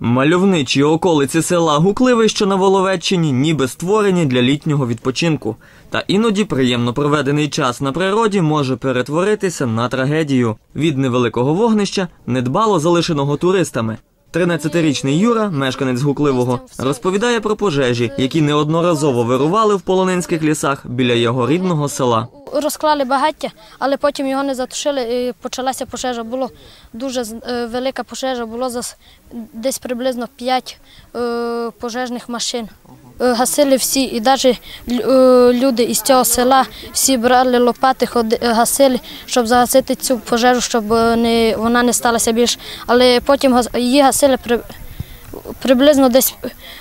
Мальовничі околиці села Гукливе, що на Воловеччині, ніби створені для літнього відпочинку. Та іноді приємно проведений час на природі може перетворитися на трагедію від невеликого вогнища, недбало залишеного туристами. 13-річний Юра, мешканець Гукливого, розповідає про пожежі, які неодноразово вирували в полонинських лісах біля його рідного села. Розклали багаття, але потім його не затушили і почалася пожежа. Було дуже е, велика пожежа, було десь приблизно 5 е, пожежних машин. Е, Гасили всі, і навіть люди із цього села всі брали лопати, е, гасили, щоб загасити цю пожежу, щоб е, вона не сталася більше. Але потім її гасили приблизно десь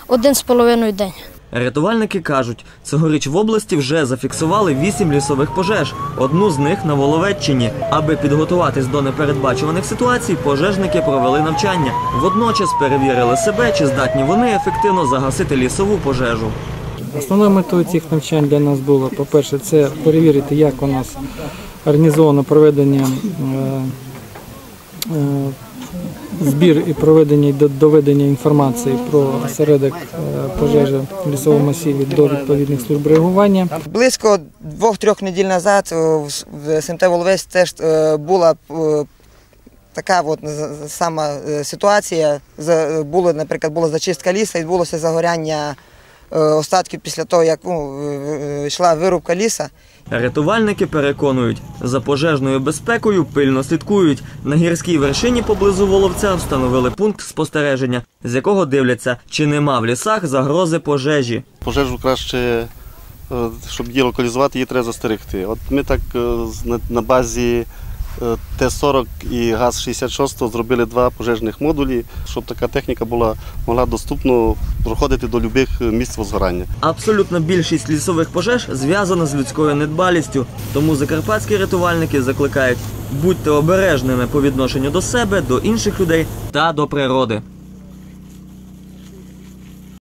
один з половиною день. Рятувальники кажуть, цьогоріч в області вже зафіксували вісім лісових пожеж, одну з них на Воловеччині. Аби підготуватись до непередбачуваних ситуацій, пожежники провели навчання. Водночас перевірили себе, чи здатні вони ефективно загасити лісову пожежу. Основною метою цих навчань для нас було, по-перше, це перевірити, як у нас організовано проведення е, е, збір і проведення і доведення інформації про осередок е, пожежі в лісовому масиві до відповідних служб реагування. Близько двох-трьох неділь назад в СМТ Воловець теж е, була е, така от сама ситуація. Було, наприклад, була зачистка лісу, відбулося загоряння остатків після того, як ну, е, е, йшла вирубка ліса. Рятувальники переконують, за пожежною безпекою пильно слідкують. На гірській вершині поблизу Воловця встановили пункт спостереження, з якого дивляться, чи нема в лісах загрози пожежі. Пожежу краще, е, щоб її локалізувати, її треба застерегти. От ми так е, на- базі е, Т-40 і ГАЗ-66 зробили два пожежних модулі, щоб така техніка була могла доступно проходити до будь-яких місць возгорання. Абсолютна більшість лісових пожеж зв'язана з людською недбалістю. Тому закарпатські рятувальники закликають будьте обережними по відношенню до себе, до інших людей та до природи.